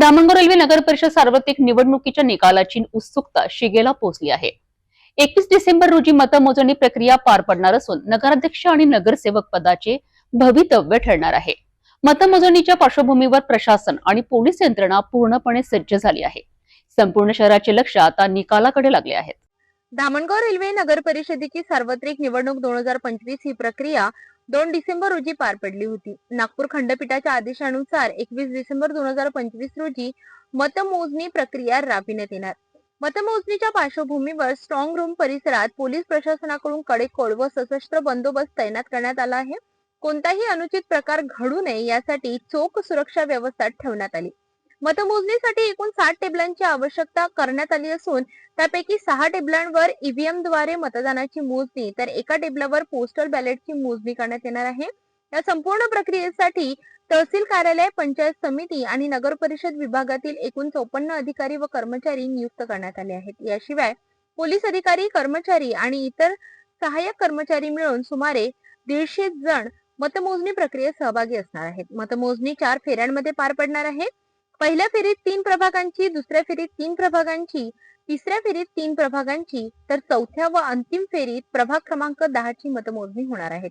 Dhamangaon railway नगर परिषद सार्वत्रिक निवडणुकीच्या निकालाची उत्सुकता शिगेला पोहोचली आहे. एकवीस डिसेंबर रोजी मतमोजणी प्रक्रिया पार पडणार असून नगराध्यक्ष आणि नगरसेवक पदाचे भवितव्य ठरणार आहे. मतमोजणीच्या पार्श्वभूमीवर प्रशासन आणि पोलीस यंत्रणा पूर्णपणे सज्ज झाली आहे. संपूर्ण शहराचे लक्ष आता निकालाकडे लागले आहेत. धामणगाव रेल्वे नगर परिषदेची सार्वत्रिक निवडणूक दोन हजार पंचवीस ही प्रक्रिया दोन डिसेंबर रोजी पार पडली होती. नागपूर खंडपीठाच्या आदेशानुसार एकवीस डिसेंबर दोन हजार पंचवीस रोजी मतमोजणी प्रक्रिया राबविण्यात येणार. मतमोजणीच्या पार्श्वभूमीवर स्ट्रॉंग रूम परिसरात पोलीस प्रशासनाकडून कडेकोट व सशस्त्र बंदोबस्त तैनात करण्यात आला आहे. कोणताही अनुचित प्रकार घडू नये यासाठी चोख सुरक्षा व्यवस्था ठेवण्यात आली. मतमोजणीसाठी एकूण साठ टेबलांची आवश्यकता करण्यात आली असून त्यापैकी सहा टेबलांवर ईव्हीएमद्वारे मतदानाची मोजणी तर एका टेबलावर पोस्टल बॅलेटची मोजणी करण्यात येणार आहे. या संपूर्ण प्रक्रियेसाठी तहसील कार्यालय पंचायत समिती आणि नगर परिषद विभागातील एकूण चौपन्न अधिकारी व कर्मचारी नियुक्त करण्यात आले आहेत. याशिवाय पोलीस अधिकारी कर्मचारी आणि इतर सहाय्यक कर्मचारी मिळून सुमारे दीडशे जण मतमोजणी प्रक्रियेत सहभागी असणार आहेत. मतमोजणी चार फेऱ्यांमध्ये पार पडणार आहे. पहिल्या फेरीत तीन प्रभागांची दुसऱ्या फेरीत तीन प्रभागांची तिसऱ्या फेरीत तीन प्रभागांची तर चौथ्या व अंतिम फेरीत प्रभाग क्रमांक दहाची मतमोजणी होणार आहे.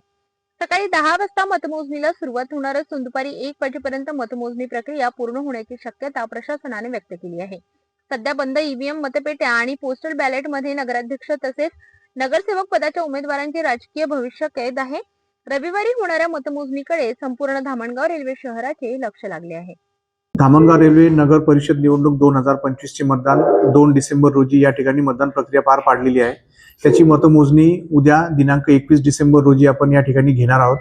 सकाळी दहा वाजता मतमोजणीला सुरुवात होणार असून दुपारी एक वाजेपर्यंत मतमोजणी प्रक्रिया पूर्ण होण्याची शक्यता प्रशासनाने व्यक्त केली आहे. सध्या बंद ईव्हीएम मतपेट्या आणि पोस्टल बॅलेटमध्ये नगराध्यक्ष तसेच नगरसेवक पदाच्या उमेदवारांचे राजकीय भविष्य कैद आहे. रविवारी होणाऱ्या मतमोजणीकडे संपूर्ण धामणगाव रेल्वे शहराचे लक्ष लागले आहे. धामणगाव रेल्वे नगर परिषद निवडणूक दोन हजार पंचवीसचे मतदान दोन डिसेंबर रोजी या ठिकाणी मतदान प्रक्रिया पार पाडलेली आहे. त्याची मतमोजणी उद्या दिनांक एकवीस डिसेंबर रोजी आपण या ठिकाणी घेणार आहोत.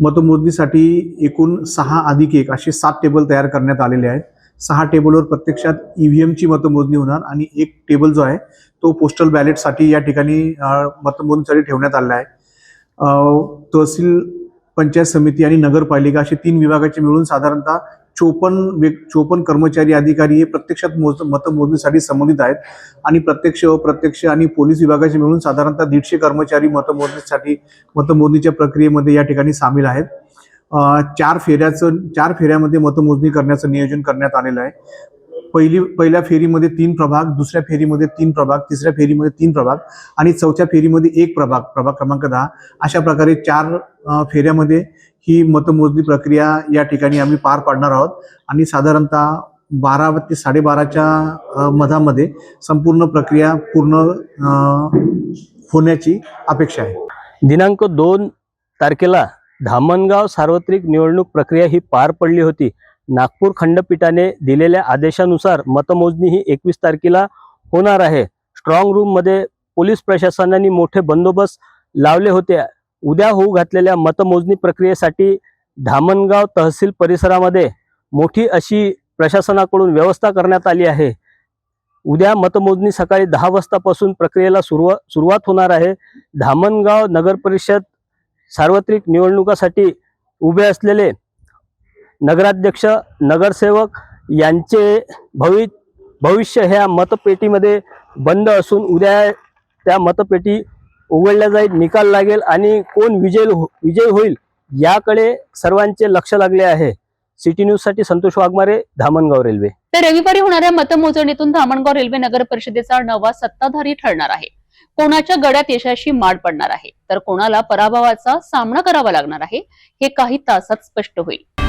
मतमोजणीसाठी एकूण सहा अधिक एक असे सात टेबल तयार करण्यात आलेले आहेत. सहा टेबलवर प्रत्यक्षात ईव्हीएमची मतमोजणी होणार आणि एक टेबल जो आहे तो पोस्टल बॅलेटसाठी या ठिकाणी मतमोजणीसाठी ठेवण्यात आलेला आहे. तहसील पंचायत समिती आणि नगरपालिका असे तीन विभागाचे मिळून साधारणतः चोपन्न व्यक चोपन्न कर्मचारी अधिकारी हे प्रत्यक्षात मोज मतमोजणीसाठी संबंधित आहेत. आणि प्रत्यक्ष अप्रत्यक्ष आणि पोलीस विभागाचे मिळून साधारणतः दीडशे कर्मचारी मतमोजणीसाठी मतमोजणीच्या प्रक्रियेमध्ये या ठिकाणी सामील आहेत. चार फेऱ्याचं चार फेऱ्यामध्ये मतमोजणी करण्याचं नियोजन करण्यात आलेलं आहे. पहिली पहिल्या फेरीमध्ये तीन प्रभाग दुसऱ्या फेरीमध्ये तीन प्रभाग तिसऱ्या फेरीमध्ये तीन प्रभाग आणि चौथ्या फेरीमध्ये एक प्रभाग प्रभाग क्रमांक दहा. अशा प्रकारे चार फेऱ्यामध्ये ही मतमोजणी प्रक्रिया या ठिकाणी आम्ही पार पाडणार आहोत. आणि साधारणतः बारा ते साडेबाराच्या मधामध्ये संपूर्ण प्रक्रिया पूर्ण होण्याची अपेक्षा आहे. दिनांक दोन तारखेला धामणगाव सार्वत्रिक निवडणूक प्रक्रिया ही पार पडली होती. नागपूर खंडपीठाने दिलेल्या आदेशानुसार मतमोजणी ही एकवीस तारखेला होणार आहे. स्ट्रॉंग रूममध्ये पोलीस प्रशासनाने मोठे बंदोबस्त लावले होते. उद्या होऊ घातलेल्या मतमोजणी प्रक्रियेसाठी धामणगाव तहसील परिसरामध्ये मोठी अशी प्रशासनाकडून व्यवस्था करण्यात आली आहे. उद्या मतमोजणी सकाळी दहा वाजतापासून प्रक्रियेला सुरुवा सुरुवात होणार आहे. धामणगाव नगर परिषद सार्वत्रिक निवडणुकासाठी उभे असलेले नगराध्यक्ष नगरसेवक यांचे भवि भविष्य ह्या मतपेटीमध्ये बंद असून उद्या त्या मतपेटी उघडल्या जाईल निकाल लागेल आणि कोण विजय हो- विजय होईल याकडे सर्वांचे लक्ष लागले आहे. सिटी न्यूजसाठी संतोष वाघमारे धामणगाव रेल्वे. तर रविवारी होणाऱ्या मतमोजणीतून धामणगाव रेल्वे नगर परिषदेचा नवा सत्ताधारी ठरणार आहे. कोणाच्या गड्यात यशाशी माड पडणार आहे? तर कोणाला पराभवाचा सामना करावा लागणार आहे? हे काही तासात स्पष्ट होईल.